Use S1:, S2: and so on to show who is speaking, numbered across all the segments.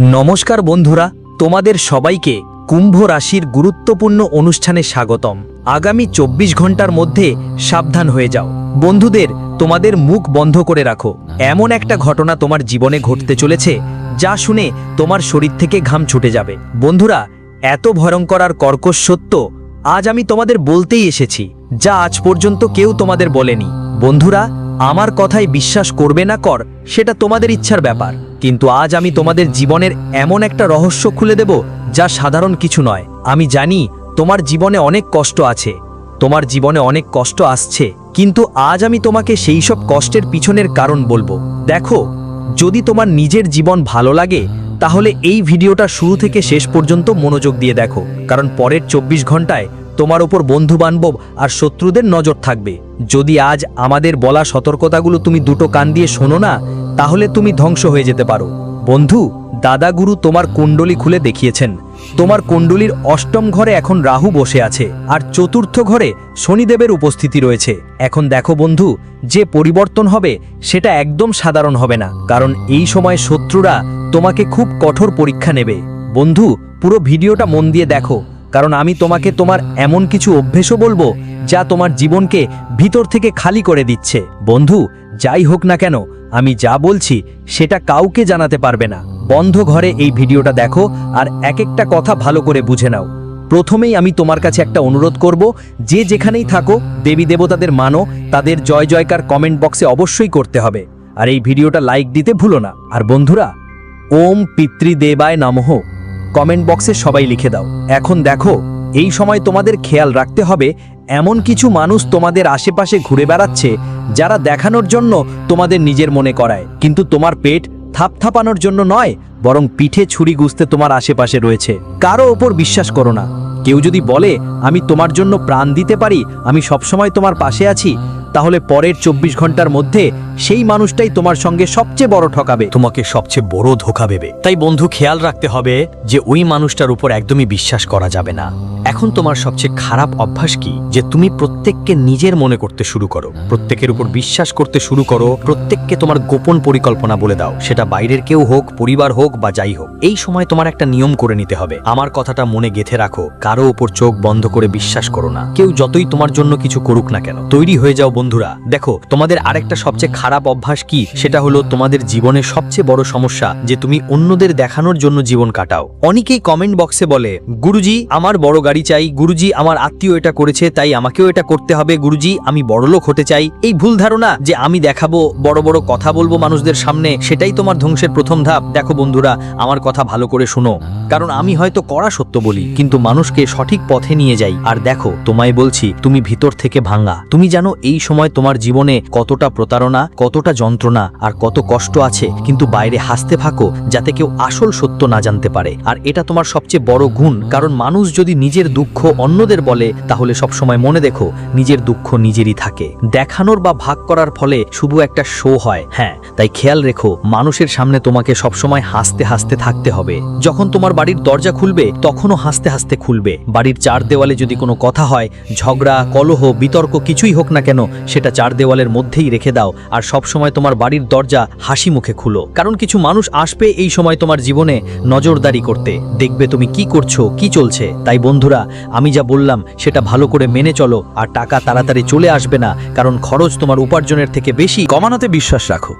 S1: নমস্কার বন্ধুরা, তোমাদের সবাইকে কুম্ভ রাশির গুরুত্বপূর্ণ অনুষ্ঠানে স্বাগতম। আগামী চব্বিশ ঘণ্টার মধ্যে সাবধান হয়ে যাও। বন্ধুদের, তোমাদের মুখ বন্ধ করে রাখো। এমন একটা ঘটনা তোমার জীবনে ঘটতে চলেছে, যা শুনে তোমার শরীর থেকে ঘাম ছুটে যাবে। বন্ধুরা, এত ভয়ঙ্কর আর কর্কশ সত্য আজ আমি তোমাদের বলতেই এসেছি, যা আজ পর্যন্ত কেউ তোমাদের বলেনি। বন্ধুরা, আমার কথায় বিশ্বাস করবে না কর, সেটা তোমাদের ইচ্ছার ব্যাপার। কিন্তু আজ আমি তোমাদের জীবনের এমন একটা রহস্য খুলে দেব যা সাধারণ কিছু নয়। আমি জানি তোমার জীবনে অনেক কষ্ট আছে, তোমার জীবনে অনেক কষ্ট আসছে, কিন্তু আজ আমি তোমাকে সেই সব কষ্টের পিছনের কারণ বলব। দেখো, যদি তোমার নিজের জীবন ভালো লাগে, তাহলে এই ভিডিওটা শুরু থেকে শেষ পর্যন্ত মনোযোগ দিয়ে দেখো, কারণ পরের চব্বিশ ঘন্টায় তোমার ওপর বন্ধু বান্ধব আর শত্রুদের নজর থাকবে। যদি আজ আমাদের বলা সতর্কতাগুলো তুমি দুটো কান দিয়ে শোনো না তাহলে তুমি ধ্বংস হয়ে যেতে পারো। বন্ধু, দাদাগুরু তোমার কুণ্ডলি খুলে দেখিয়েছেন। তোমার কুণ্ডলির অষ্টম ঘরে এখন রাহু বসে আছে, আর চতুর্থ ঘরে শনিদেবের উপস্থিতি রয়েছে। এখন দেখো বন্ধু, যে পরিবর্তন হবে সেটা একদম সাধারণ হবে না, কারণ এই সময় শত্রুরা তোমাকে খুব কঠোর পরীক্ষা নেবে। বন্ধু, পুরো ভিডিওটা মন দিয়ে দেখো, কারণ আমি তোমাকে তোমার এমন কিছু অভ্যেসও বলব যা তোমার জীবনকে ভিতর থেকে খালি করে দিচ্ছে। বন্ধু যাই হোক না কেন, আমি যা বলছি সেটা কাউকে জানাতে পারবে না। বন্ধ ঘরে এই ভিডিওটা দেখো আর এক একটা কথা ভালো করে বুঝে নাও। প্রথমেই আমি তোমার কাছে একটা অনুরোধ করব, যে যেখানেই থাকো, দেবী দেবতাদের মানো, তাদের জয় জয়কার কমেন্ট বক্সে অবশ্যই করতে হবে। আর এই ভিডিওটা লাইক দিতে ভুলো না। আর বন্ধুরা, ওম পিতৃদেবায় নমঃ। কমেন্ট বক্সে সবাই লিখে দাও। এখন দেখো, এই সময় তোমাদের খেয়াল রাখতে হবে এমন কিছু মানুষ তোমাদের আশেপাশে ঘুরে বেড়াচ্ছে, যারা দেখানোর জন্য তোমাদের নিজের মনে করায়। কিন্তু তোমার পেট থাপথাপানোর জন্য নয়, বরং পিঠে ছুরি গুজতে তোমার আশেপাশে রয়েছে। কারও ওপর বিশ্বাস করো না। কেউ যদি বলে, আমি তোমার জন্য প্রাণ দিতে পারি, আমি সবসময় তোমার পাশে আছি তাহলে পরের চব্বিশ ঘণ্টার মধ্যে সেই মানুষটাই তোমার সঙ্গে সবচেয়ে বড় ঠকাবে। তোমাকে সবচেয়ে বড় ধোকা দেবে। তাই বন্ধু, খেয়াল রাখতে হবে যে ওই মানুষটার উপর একদমই বিশ্বাস করা যাবে না। এখন তোমার সবচেয়ে খারাপ অভ্যাস কি? যে তুমি প্রত্যেককে নিজের মনে করতে শুরু করো। প্রত্যেকের উপর বিশ্বাস করতে শুরু করো। প্রত্যেককে তোমার গোপন পরিকল্পনা বলে দাও। সেটা বাইরের কেউ হোক, পরিবার হোক বা যাই হোক। এই সময় তোমার একটা নিয়ম করে নিতে হবে। আমার কথাটা মনে গেথে রাখো। কারও ওপর চোখ বন্ধ করে বিশ্বাস করো না। কেউ যতই তোমার জন্য কিছু করুক না কেন, তৈরি হয়ে যাও বন্ধুরা, দেখো, তোমাদের আরেকটা সবচেয়ে খারাপ অভ্যাস কি? সেটা হলো তোমাদের জীবনের সবচেয়ে বড় সমস্যা যে তুমি অন্যদের দেখানোর জন্য জীবন কাটাও। অনেকেই কমেন্ট বক্সে বলে, গুরুজি, আমার বড় গাড়ি চাই, গুরুজি, আমার আত্মীয় এটা করেছে, তাই আমাকেও এটা করতে হবে, গুরুজি, আমি বড়লোক হতে চাই। এই ভুল ধারণা যে আমি দেখাবো, বড় বড় কথা বলব মানুষদের সামনে, সেটাই তোমার ধ্বংসের প্রথম ধাপ। দেখো বন্ধুরা, আমার কথা ভালো করে শুনো। কারণ আমি হয়তো কড়া সত্য বলি, কিন্তু মানুষকে সঠিক পথে নিয়ে যাই। আর দেখো, তোমায় বলছি, তুমি ভিতর থেকে ভাঙা। তুমি জানো এই সময় তোমার জীবনে কতটা প্রতারণা, কতটা যন্ত্রণা আর কত কষ্ট আছে, কিন্তু বাইরে হাসতে থাকো যাতে কেউ আসল সত্য না জানতে পারে। আর এটা তোমার সবচেয়ে বড় গুণ, কারণ মানুষ যদি নিজের দুঃখ অন্যদের বলে, তাহলে সবসময় মনে দেখো নিজের দুঃখ নিজেরই থাকে। দেখানোর বা ভাগ করার ফলে শুধু একটা শো হয় হ্যাঁ তাই খেয়াল রেখো মানুষের সামনে তোমাকে সবসময় হাসতে হাসতে থাকতে হবে। যখন তোমার বাড়ির দরজা খুলবে, তখনও হাসতে হাসতে খুলবে। বাড়ির চার দেওয়ালে যদি কোনো কথা হয়, ঝগড়া, কলহ, বিতর্ক কিছুই হোক না কেন সেটা চার দেওয়ালের মধ্যেই রেখে দাও, আর সব সময় তোমার বাড়ির দরজা হাসি মুখে খুলো। কারণ কিছু মানুষ আসবে এই সময় তোমার জীবনে নজরদারি করতে। দেখবে তুমি কি করছ, কি চলছে। তাই বন্ধুরা, আমি যা বললাম, সেটা ভালো করে মেনে চলো, আর টাকা তাড়াতাড়ি চলে আসবে না, কারণ খরচ তোমার উপার্জনের থেকে বেশি।
S2: কমানোতে বিশ্বাস রাখো।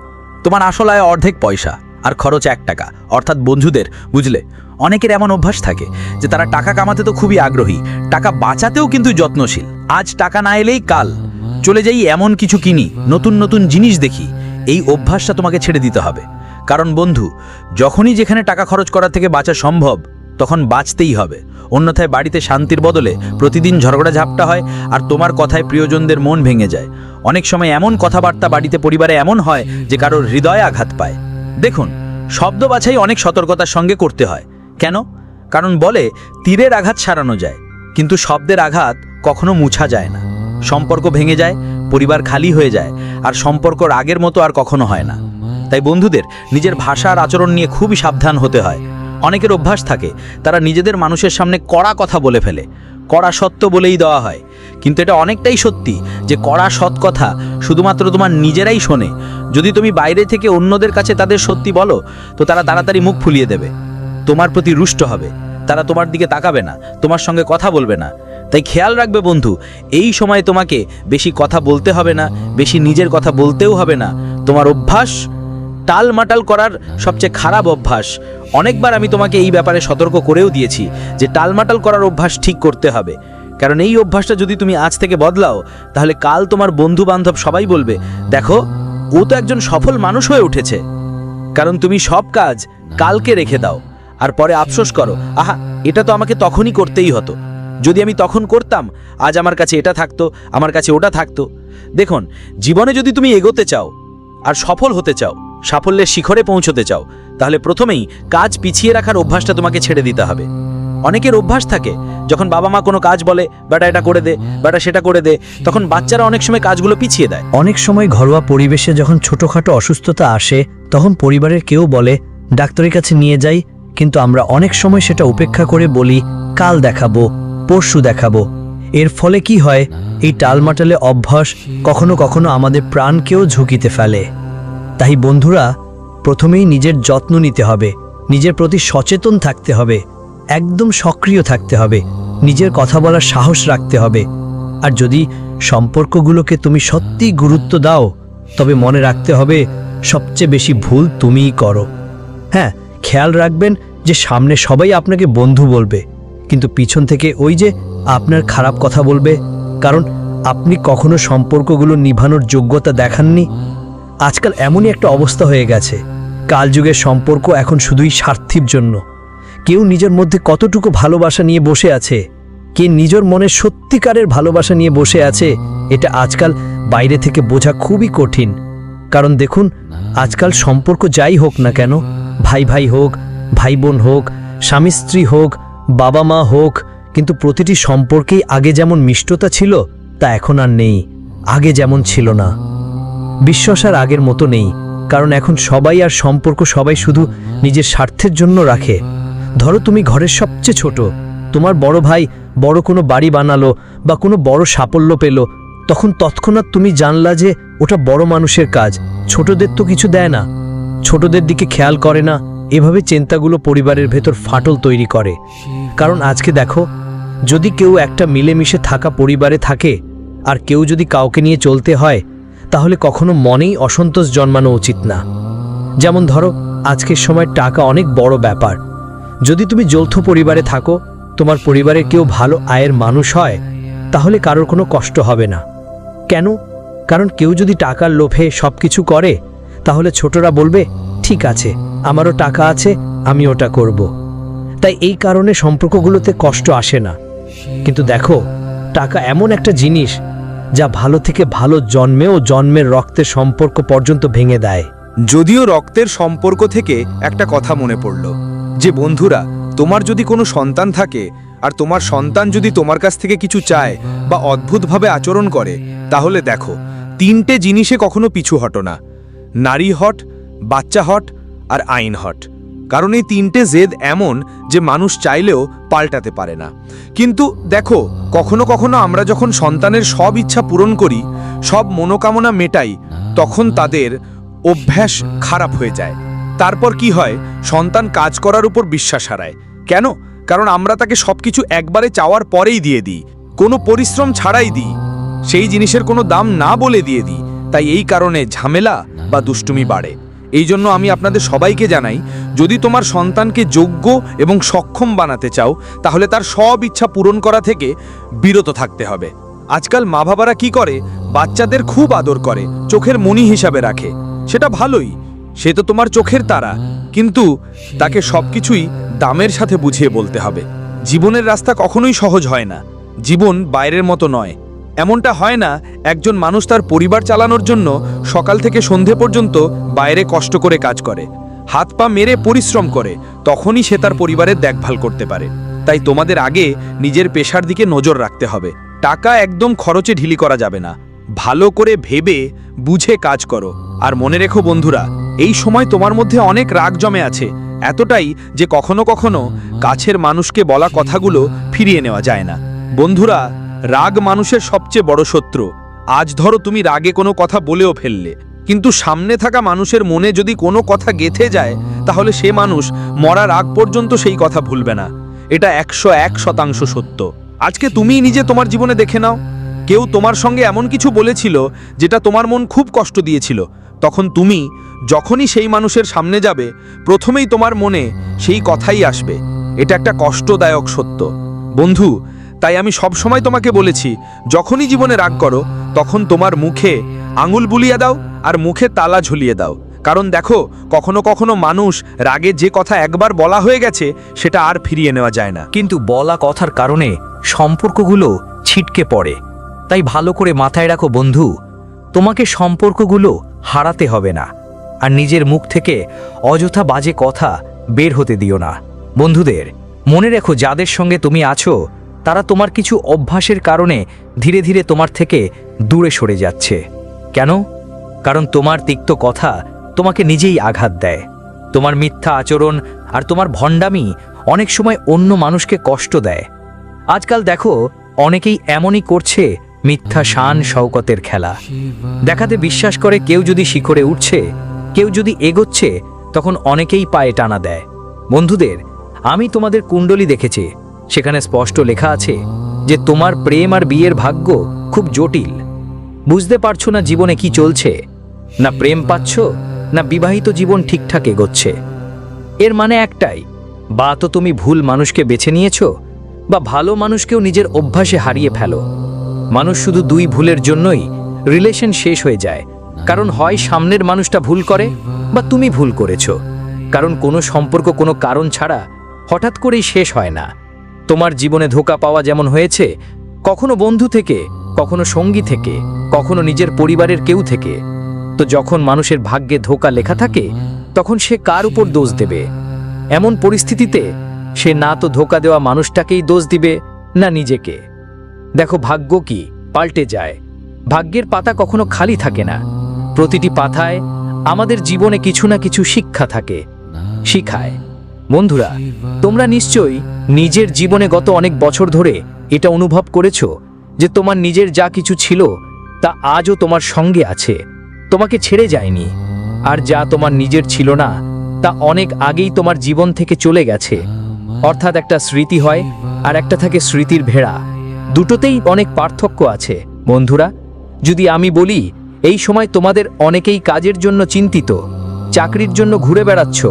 S2: তোমার আসল আয় অর্ধেক পয়সা, আর খরচ এক টাকা। অর্থাৎ বন্ধুদের, বুঝলে? অনেকের এমন অভ্যাস থাকে যে তারা টাকা কামাতে তো খুবই আগ্রহী, টাকা বাঁচাতেও কিন্তু যত্নশীল। আজ টাকা না এলেই কাল। চলে যাই এমন কিছু কিনি, নতুন নতুন জিনিস দেখি, এই অভ্যাসটা তোমাকে ছেড়ে দিতে হবে। কারণ বন্ধু, যখনই যেখানে টাকা খরচ করা থেকে বাঁচা সম্ভব, তখন বাঁচতেই হবে। অন্যথায় বাড়িতে শান্তির বদলে প্রতিদিন ঝগড়া ঝাপটা হয় আর তোমার কথায় প্রিয়জনদের মন ভেঙে যায়। অনেক সময় এমন কথাবার্তা বাড়িতে পরিবারে এমন হয় যে কারোর হৃদয়ে আঘাত পায়। দেখুন, শব্দ বাছাই অনেক সতর্কতার সঙ্গে করতে হয়। কেন? কারণ বলে, তীরের আঘাত সারানো যায়, কিন্তু শব্দের আঘাত কখনো মুছা যায় না। সম্পর্ক ভেঙে যায়, পরিবার খালি হয়ে যায়, আর সম্পর্ক আগের মতো আর কখনো হয় না। তাই বন্ধুদের নিজের ভাষা আর আচরণ নিয়ে খুবই সাবধান হতে হয়। অনেকের অভ্যাস থাকে, তারা নিজেদের মানুষের সামনে কড়া কথা বলে ফেলে, কড়া সত্য বলেই দেওয়া হয়। কিন্তু এটা অনেকটাই সত্যি যে কড়া সৎ কথা শুধুমাত্র তোমার নিজেরাই শোনে। যদি তুমি বাইরে থেকে অন্যদের কাছে তাদের সত্যি বলো, তো তারা তাড়াতাড়ি মুখ ফুলিয়ে দেবে। তোমার প্রতি রুষ্ট হবে। তারা তোমার দিকে তাকাবে না, তোমার সঙ্গে কথা বলবে না। তাই খেয়াল রাখবে বন্ধু, এই সময় তোমাকে বেশি কথা বলতে হবে না, বেশি নিজের কথা বলতেও হবে না। তোমার অভ্যাস টালমাটাল করার সবচেয়ে খারাপ অভ্যাস। অনেকবার আমি তোমাকে এই ব্যাপারে সতর্ক করেও দিয়েছি যে টালমাটাল করার অভ্যাস ঠিক করতে হবে। কারণ এই অভ্যাসটা যদি তুমি আজ থেকে বদলাও, তাহলে কাল তোমার বন্ধু বান্ধব সবাই বলবে, দেখো, ও তো একজন সফল মানুষ হয়ে উঠেছে। কারণ তুমি সব কাজ কালকে রেখে দাও। আর পরে আফসোস করো, আহা, এটা তো আমাকে তখনই করতেই হতো। যদি আমি তখন করতাম, আজ আমার কাছে এটা থাকতো, আমার কাছে ওটা থাকতো। দেখুন, জীবনে যদি তুমি এগোতে চাও আর সফল হতে চাও, সাফল্যের শিখরে পৌঁছতে চাও, তাহলে প্রথমেই কাজ পিছিয়ে রাখার অভ্যাসটা তোমাকে ছেড়ে দিতে হবে। অনেকের অভ্যাস থাকে, যখন বাবা মা কোনো কাজ বলে, বেটা, এটা করে দে, বেটা, সেটা করে দে, তখন বাচ্চারা অনেক সময় কাজগুলো পিছিয়ে দেয়।
S1: অনেক সময় ঘরোয়া পরিবেশে যখন ছোটখাটো অসুস্থতা আসে, তখন পরিবারের কেউ বলে, ডাক্তারের কাছে নিয়ে যাই, কিন্তু আমরা অনেক সময় সেটা উপেক্ষা করে বলি, কাল দেখাবো। পরশু দেখাবো। এর ফলে কি হয়, এই টালমাটালে অভ্যাস কখনো কখনো আমাদের প্রাণকেও ঝুঁকিতে ফেলে। তাই বন্ধুরা, প্রথমেই নিজের যত্ন নিতে হবে, নিজের প্রতি সচেতন থাকতে হবে, একদম সক্রিয় থাকতে হবে, নিজের কথা বলার সাহস রাখতে হবে। আর যদি সম্পর্কগুলোকে তুমি সত্যিই গুরুত্ব দাও, তবে মনে রাখতে হবে, সবচেয়ে বেশি ভুল তুমিই করো। হ্যাঁ খেয়াল রাখবেন যে সামনে সবাই আপনাকে বন্ধু বলবে। কিন্তু পিছন থেকে ওই যে আপনার খারাপ কথা বলবে, কারণ আপনি কখনো সম্পর্কগুলো নিভানোর যোগ্যতা দেখাননি। আজকাল এমনই একটা অবস্থা হয়ে গেছে। কালযুগের সম্পর্ক এখন শুধুই স্বার্থীর জন্য। কেউ নিজের মধ্যে কতটুকু ভালোবাসা নিয়ে বসে আছে, কে নিজের মনে সত্যিকারের ভালোবাসা নিয়ে বসে আছে, এটা আজকাল বাইরে থেকে বোঝা খুবই কঠিন। কারণ দেখুন, আজকাল সম্পর্ক যাই হোক না কেন, ভাই ভাই হোক, ভাই বোন হোক, স্বামী স্ত্রী হোক বাবা মা হোক, কিন্তু প্রতিটি সম্পর্কেই আগে যেমন মিষ্টতা ছিল, তা এখন আর নেই। আগে যেমন ছিল না। বিশ্বাস আর আগের মতো নেই, কারণ এখন সবাই আর সম্পর্ক সবাই শুধু নিজের স্বার্থের জন্য রাখে। ধরো তুমি ঘরের সবচেয়ে ছোট, তোমার বড় ভাই বড় কোনো বাড়ি বানালো বা কোনো বড় সাফল্য পেল, তখন তৎক্ষণাৎ তুমি জানলা যে ওটা বড় মানুষের কাজ, ছোটদের তো কিছু দেয় না। ছোটদের দিকে খেয়াল করে না এভাবে চিন্তাগুলো পরিবারের ভেতর ফাটল তৈরি করে। কারণ আজকে দেখো, যদি কেউ একটা মিলেমিশে থাকা পরিবারে থাকে, আর কেউ যদি কাউকে নিয়ে চলতে হয়, তাহলে কখনো মনেই অসন্তোষ জন্মানো উচিত না। যেমন ধরো, আজকের সময় টাকা অনেক বড় ব্যাপার। যদি তুমি যৌথ পরিবারে থাকো, তোমার পরিবারের কেউ ভালো আয়ের মানুষ হয়, তাহলে কারোর কোনো কষ্ট হবে না। কেন? কারণ কেউ যদি টাকার লোভে সব কিছু করে, তাহলে ছোটরা বলবে ঠিক আছে, আমারও টাকা আছে, আমি ওটা করব। তাই এই কারণে সম্পর্কগুলোতে কষ্ট আসে না। কিন্তু দেখো, টাকা এমন একটা জিনিস যা ভালো থেকে ভালো জন্মেও জন্মের রক্তের সম্পর্ক পর্যন্ত ভেঙে দেয়।
S3: যদিও রক্তের সম্পর্ক থেকে একটা কথা মনে পড়ল, যে বন্ধুরা, তোমার যদি কোনো সন্তান থাকে, আর তোমার সন্তান যদি তোমার কাছ থেকে কিছু চায় বা অদ্ভুতভাবে আচরণ করে, তাহলে দেখো, তিনটে জিনিসে কখনো পিছু হটো না। নারী হট বাচ্চা হট আর আইন হট। কারণ এই তিনটে জেদ এমন যে মানুষ চাইলেও পাল্টাতে পারে না। কিন্তু দেখো, কখনো কখনো আমরা যখন সন্তানের সব ইচ্ছা পূরণ করি, সব মনোকামনা মেটাই, তখন তাদের অভ্যাস খারাপ হয়ে যায়। তারপর কি হয়? সন্তান কাজ করার উপর বিশ্বাস হারায়। কেন? কারণ আমরা তাকে সবকিছু একবারে চাওয়ার পরেই দিয়ে দিই। কোনো পরিশ্রম ছাড়াই দিই। সেই জিনিসের কোনো দাম না বলে দিয়ে দিই। তাই এই কারণে ঝামেলা বা দুষ্টুমি বাড়ে। এই জন্য আমি আপনাদের সবাইকে জানাই, যদি তোমার সন্তানকে যোগ্য এবং সক্ষম বানাতে চাও, তাহলে তার সব ইচ্ছা পূরণ করা থেকে বিরত থাকতে হবে। আজকাল মা বাবারা কি করে? বাচ্চাদের খুব আদর করে, চোখের মণি হিসাবে রাখে। সেটা ভালোই, সে তো তোমার চোখের তারা। কিন্তু তাকে সবকিছুই দামের সাথে বুঝিয়ে বলতে হবে। জীবনের রাস্তা কখনোই সহজ হয় না। জীবন বাইরের মতো নয়। এমনটা হয় না, একজন মানুষ তার পরিবার চালানোর জন্য সকাল থেকে সন্ধে পর্যন্ত বাইরে কষ্ট করে কাজ করে। হাত পা মেরে পরিশ্রম করে, তখনই সে তার পরিবারের দেখভাল করতে পারে। তাই তোমাদের আগে নিজের পেশার দিকে নজর রাখতে হবে। টাকা একদম খরচে ঢিলি করা যাবে না। ভালো করে ভেবে, বুঝে কাজ করো। আর মনে রেখো বন্ধুরা, এই সময় তোমার মধ্যে অনেক রাগ জমে আছে। এতটাই যে কখনো কখনো কাছের মানুষকে বলা কথাগুলো ফিরিয়ে নেওয়া যায় না। বন্ধুরা রাগ মানুষের সবচেয়ে বড় শত্রু। আজ ধরো তুমি রাগে কোনো কথা বলেও ফেললে। কিন্তু সামনে থাকা মানুষের মনে যদি কোনো কথা গেথে যায়, তাহলে সে মানুষ মরার আগ পর্যন্ত সেই কথা ভুলবে না। এটা একশো এক শতাংশ সত্য। আজকে তুমিই নিজে তোমার জীবনে দেখে নাও। কেউ তোমার সঙ্গে এমন কিছু বলেছিল, যেটা তোমার মন খুব কষ্ট দিয়েছিল। তখন তুমি, যখনই সেই মানুষের সামনে যাবে, প্রথমেই তোমার মনে সেই কথাই আসবে। এটা একটা কষ্টদায়ক সত্য। বন্ধু তাই আমি সব সময় তোমাকে বলেছি, যখনই জীবনে রাগ করো, তখন তোমার মুখে আঙুল বুলিয়ে দাও আর মুখে তালা ঝুলিয়ে দাও। কারণ দেখো, কখনো কখনো মানুষ রাগে যে কথা একবার বলা হয়ে গেছে, সেটা আর ফিরিয়ে নেওয়া যায় না।
S1: কিন্তু বলা কথার কারণে সম্পর্কগুলো ছিটকে পড়ে। তাই ভালো করে মাথায় রাখো, বন্ধু, তোমাকে সম্পর্কগুলো হারাতে হবে না। আর নিজের মুখ থেকে অযথা বাজে কথা বের হতে দিও না। বন্ধুদের, মনে রেখো, যাদের সঙ্গে তুমি আছো তারা তোমার কিছু অভ্যাসের কারণে ধীরে ধীরে তোমার থেকে দূরে সরে যাচ্ছে। কেন? কারণ তোমার তিক্ত কথা তোমাকে নিজেই আঘাত দেয়। তোমার মিথ্যা আচরণ আর তোমার ভণ্ডামি অনেক সময় অন্য মানুষকে কষ্ট দেয়। আজকাল দেখো, অনেকেই এমনই করছে মিথ্যা শান শওকতের খেলা। দেখাতে বিশ্বাস করে কেউ যদি শিখরে উঠছে, কেউ যদি এগোচ্ছে, তখন অনেকেই পায়ে টানা দেয়। বন্ধুদের, আমি তোমাদের কুণ্ডলী দেখেছি। সেখানে স্পষ্ট লেখা আছে যে তোমার প্রেম আর বিয়ের ভাগ্য খুব জটিল। বুঝতে পারছ না জীবনে কি চলছে? না প্রেম পাচ্ছ, না বিবাহিত জীবন ঠিকঠাক এগোচ্ছে। এর মানে একটাই, বা তো তুমি ভুল মানুষকে বেছে নিয়েছ, বা ভালো মানুষকেও নিজের অভ্যাসে হারিয়ে ফেলো। মানুষ শুধু দুই ভুলের জন্যই রিলেশন শেষ হয়ে যায়, কারণ হয় সামনের মানুষটা ভুল করে বা তুমি ভুল করেছ। কারণ কোনো সম্পর্ক কোনো কারণ ছাড়া হঠাৎ করেই শেষ হয় না। তোমার জীবনে ধোকা পাওয়া যেমন হয়েছে, কখনো বন্ধু থেকে, কখনো সঙ্গী থেকে, কখনো নিজের পরিবারের কেউ থেকে। তো যখন মানুষের ভাগ্যে ধোকা লেখা থাকে, তখন সে কার উপর দোষ দেবে? এমন পরিস্থিতিতে সে না তো ধোকা দেওয়া মানুষটাকেই দোষ দিবে, না নিজেকে। দেখো ভাগ্য কি? পাল্টে যায়। ভাগ্যের পাতা কখনো খালি থাকে না। প্রতিটি পাতায় আমাদের জীবনে কিছু না কিছু শিক্ষা থাকে। শিখায়। বন্ধুরা, তোমরা নিশ্চয়ই নিজের জীবনে গত অনেক বছর ধরে এটা অনুভব করেছ যে তোমার নিজের যা কিছু ছিল তা আজও তোমার সঙ্গে আছে। তোমাকে ছেড়ে যায়নি। আর যা তোমার নিজের ছিল না, তা অনেক আগেই তোমার জীবন থেকে চলে গেছে। অর্থাৎ একটা স্মৃতি হয় আর একটা থাকে স্মৃতির ভেড়া। দুটোতেই অনেক পার্থক্য আছে। বন্ধুরা, যদি আমি বলি, এই সময় তোমাদের অনেকেই কাজের জন্য চিন্তিত, চাকরির জন্য ঘুরে বেড়াচ্ছ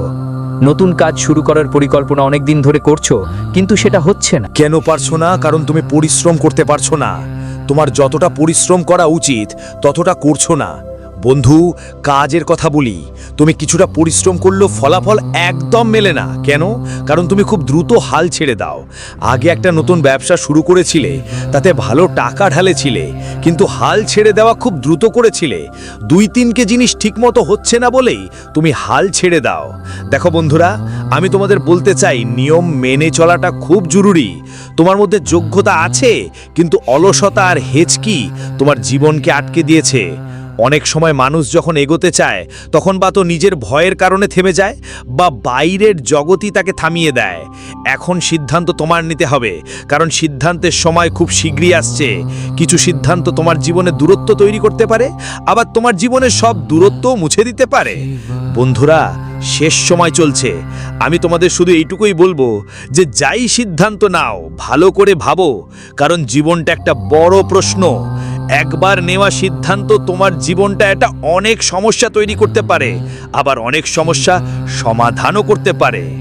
S1: নতুন কাজ শুরু করার পরিকল্পনা অনেক দিন ধরে করছ, কিন্তু সেটা হচ্ছে না।
S4: কেন পারছ না? কারণ তুমি পরিশ্রম করতে পারছ না। তোমার যতটা পরিশ্রম করা উচিত, ততটা করছ না। বন্ধু, কাজের কথা বলি। তুমি কিছুটা পরিশ্রম করলেও ফলাফল একদম মেলে না। কেন? কারণ তুমি খুব দ্রুত হাল ছেড়ে দাও। আগে একটা নতুন ব্যবসা শুরু করেছিলে, তাতে ভালো টাকা ঢালেছিলে, কিন্তু হাল ছেড়ে দেওয়া খুব দ্রুত করেছিলে। দুই তিনকে জিনিস ঠিকমতো হচ্ছে না বলেই তুমি হাল ছেড়ে দাও। দেখো বন্ধুরা, আমি তোমাদের বলতে চাই, নিয়ম মেনে চলাটা খুব জরুরি। তোমার মধ্যে যোগ্যতা আছে, কিন্তু অলসতা আর হেচকি তোমার জীবনকে আটকে দিয়েছে। অনেক সময় মানুষ যখন এগোতে চায়, তখন বা তো নিজের ভয়ের কারণে থেমে যায় বা বাইরের জগতই তাকে থামিয়ে দেয়। এখন সিদ্ধান্ত তোমার নিতে হবে, কারণ সিদ্ধান্তের সময় খুব শীঘ্রই আসছে। কিছু সিদ্ধান্ত তোমার জীবনে দূরত্ব তৈরি করতে পারে, আবার তোমার জীবনের সব দূরত্ব মুছে দিতে পারে। বন্ধুরা, শেষ সময় চলছে। আমি তোমাদের শুধু এইটুকুই বলব যে যাই সিদ্ধান্ত নাও, ভালো করে ভাবো, কারণ জীবনটা একটা বড় প্রশ্ন। একবার নেওয়া সিদ্ধান্ত তোমার জীবনটা একটা অনেক সমস্যা তৈরি করতে পারে, আবার অনেক সমস্যা সমাধানও করতে পারে।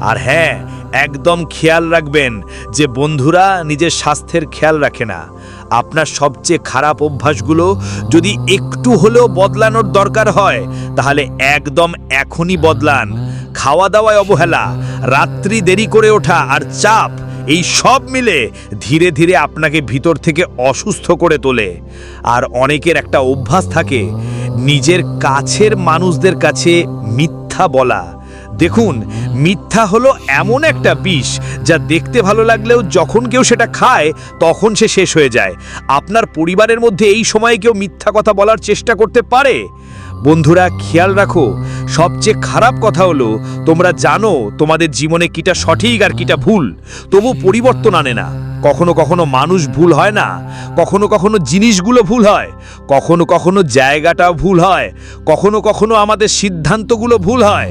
S4: আর হ্যাঁ একদম খেয়াল রাখবেন যে বন্ধুরা নিজের স্বাস্থ্যের খেয়াল রাখে না। আপনার সবচেয়ে খারাপ অভ্যাসগুলো যদি একটু হলেও বদলানোর দরকার হয়, তাহলে একদম এখনই বদলান। খাওয়া দাওয়ায় অবহেলা, রাত্রি দেরি করে ওঠা আর চাপ এই সব মিলে ধীরে ধীরে আপনাকে ভিতর থেকে অসুস্থ করে তোলে। আর অনেকের একটা অভ্যাস থাকে, নিজের কাছের মানুষদের কাছে মিথ্যা বলা। দেখুন, মিথ্যা হলো এমন একটা বিষ যা দেখতে ভালো লাগলেও যখন কেউ সেটা খায়, তখন সে শেষ হয়ে যায়। আপনার পরিবারের মধ্যে এই সময়ে কেউ মিথ্যা কথা বলার চেষ্টা করতে পারে?
S3: বন্ধুরা, খেয়াল রাখো, সবচেয়ে খারাপ কথা হলো, তোমরা জানো তোমাদের জীবনে কিটা সঠিক আর কিটা ভুল, তবু পরিবর্তন আনে না। কখনো কখনো মানুষ ভুল হয় না, কখনো কখনো জিনিসগুলো ভুল হয়, কখনো কখনো জায়গাটা ভুল হয়, কখনো কখনো আমাদের সিদ্ধান্তগুলো ভুল হয়।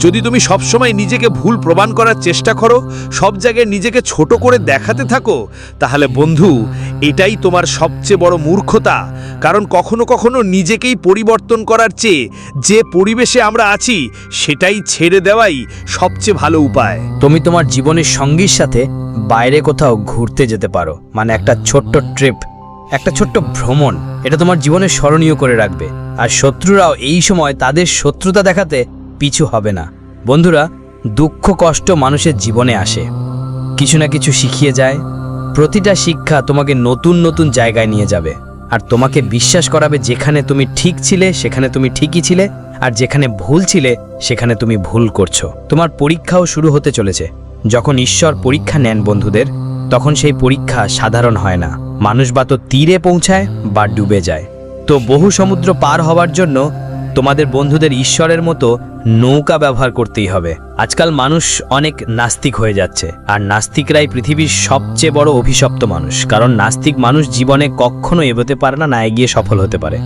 S3: যদি তুমি সবসময় নিজেকে ভুল প্রমাণ করার চেষ্টা করো, সব জায়গায় নিজেকে ছোট করে দেখাতে থাকো, তাহলে বন্ধু, এটাই তোমার সবচেয়ে বড় মূর্খতা। কারণ কখনো কখনো নিজেকেই পরিবর্তন করার চেয়ে যে পরিবেশে আমরা আছি, সেটাই ছেড়ে দেওয়াই সবচেয়ে ভালো উপায়।
S1: তুমি তোমার জীবনের সঙ্গীর সাথে বাইরে কোথাও ঘুরতে যেতে পারো মানে একটা ছোট্ট ট্রিপ, একটা ছোট্ট ভ্রমণ, এটা তোমার জীবনে স্মরণীয় করে রাখবে। আর শত্রুরাও এই সময় তাদের শত্রুতা দেখাতে পিছু হবে না। বন্ধুরা, দুঃখ, কষ্ট মানুষের জীবনে আসে। কিছু না কিছু শিখিয়ে যায়। প্রতিটা শিক্ষা তোমাকে নতুন নতুন জায়গায় নিয়ে যাবে। আর তোমাকে বিশ্বাস করাবে যেখানে তুমি ঠিক ছিলে, সেখানে তুমি ঠিকই ছিলে, আর যেখানে ভুল ছিলে, সেখানে তুমি ভুল করছ। তোমার পরীক্ষাও শুরু হতে চলেছে। যখন ঈশ্বর পরীক্ষা নেন বন্ধুদের, তখন সেই পরীক্ষা সাধারণ হয় না। মানুষ বা তো তীরে পৌঁছায় বা ডুবে যায়। তো বহু সমুদ্র পার হওয়ার জন্য তোমাদের বন্ধুদের ঈশ্বরের মতো নৌকা ব্যবহার করতেই হবে। আজকাল মানুষ অনেক নাস্তিক হয়ে যাচ্ছে। আর নাস্তিকরাই পৃথিবীর সবচেয়ে বড় অভিশপ্ত মানুষ। কারণ নাস্তিক মানুষ জীবনে কখনো এগোতে পারে না না এগিয়ে সফল হতে পারে।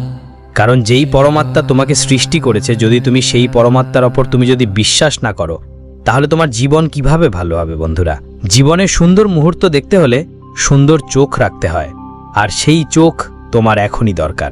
S1: কারণ যেই পরমাত্মা তোমাকে সৃষ্টি করেছে, যদি তুমি সেই পরমাত্মার ওপর তুমি যদি বিশ্বাস না করো, তাহলে তোমার জীবন কীভাবে ভালো হবে বন্ধুরা? জীবনে সুন্দর মুহূর্ত দেখতে হলে সুন্দর চোখ রাখতে হয়। আর সেই চোখ তোমার এখনই দরকার।